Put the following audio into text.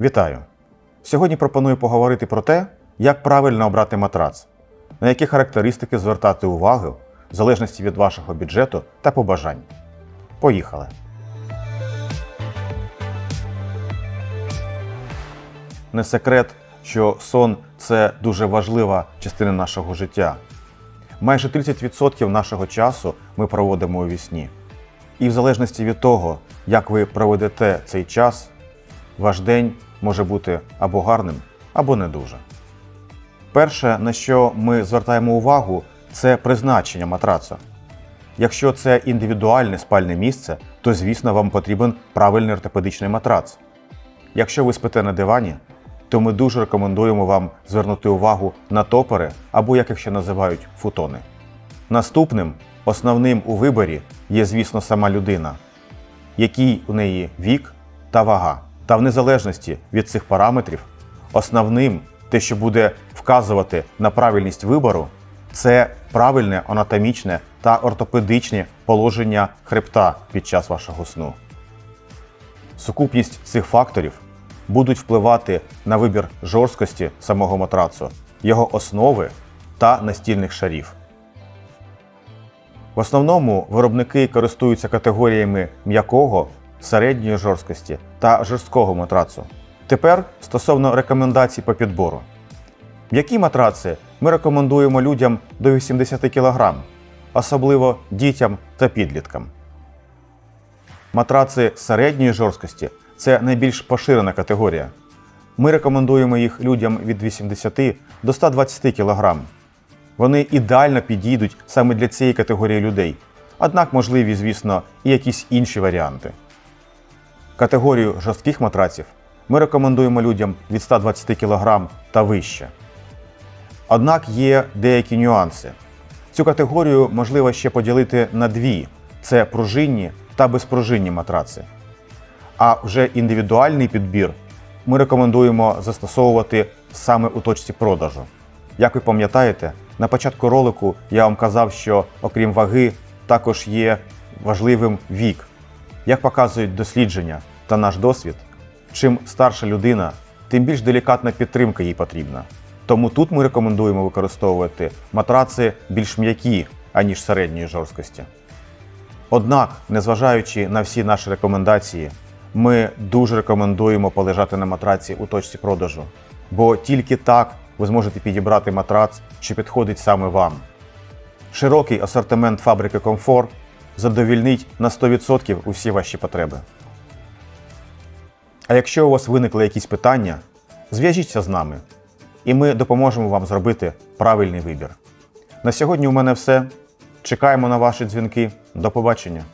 Вітаю! Сьогодні пропоную поговорити про те, як правильно обрати матрац, на які характеристики звертати увагу в залежності від вашого бюджету та побажань. Поїхали! Не секрет, що сон це дуже важлива частина нашого життя. Майже 30% нашого часу ми проводимо у вісні. І в залежності від того, як ви проведете цей час, ваш день може бути або гарним, або не дуже. Перше, на що ми звертаємо увагу, це призначення матрацу. Якщо це індивідуальне спальне місце, то звісно вам потрібен правильний ортопедичний матрац. Якщо ви спите на дивані, то ми дуже рекомендуємо вам звернути увагу на топери або, як їх ще називають, футони. Наступним, основним у виборі є, звісно, сама людина, який у неї вік та вага. Та в незалежності від цих параметрів, основним, те, що буде вказувати на правильність вибору, це правильне анатомічне та ортопедичне положення хребта під час вашого сну. Сукупність цих факторів будуть впливати на вибір жорсткості самого матрацу, його основи та настільних шарів. В основному виробники користуються категоріями м'якого, середньої жорсткості та жорсткого матрацу. Тепер стосовно рекомендацій по підбору. М'які матраци ми рекомендуємо людям до 80 кг, особливо дітям та підліткам. Матраци середньої жорсткості це найбільш поширена категорія. Ми рекомендуємо їх людям від 80 до 120 кг. Вони ідеально підійдуть саме для цієї категорії людей. Однак можливі, звісно, і якісь інші варіанти. Категорію жорстких матраців ми рекомендуємо людям від 120 кг та вище. Однак є деякі нюанси. Цю категорію можливо ще поділити на дві: це пружинні та безпружинні матраци. А вже індивідуальний підбір ми рекомендуємо застосовувати саме у точці продажу. Як ви пам'ятаєте, на початку ролику я вам казав, що окрім ваги, також є важливим вік. Як показують дослідження та наш досвід, чим старша людина, тим більш делікатна підтримка їй потрібна. Тому тут ми рекомендуємо використовувати матраци більш м'які, аніж середньої жорсткості. Однак, незважаючи на всі наші рекомендації, ми дуже рекомендуємо полежати на матраці у точці продажу, бо тільки так ви зможете підібрати матрац, що підходить саме вам. Широкий асортимент фабрики Комфорт задовільнить на 100% усі ваші потреби. А якщо у вас виникли якісь питання, зв'яжіться з нами, і ми допоможемо вам зробити правильний вибір. На сьогодні у мене все. Чекаємо на ваші дзвінки. До побачення!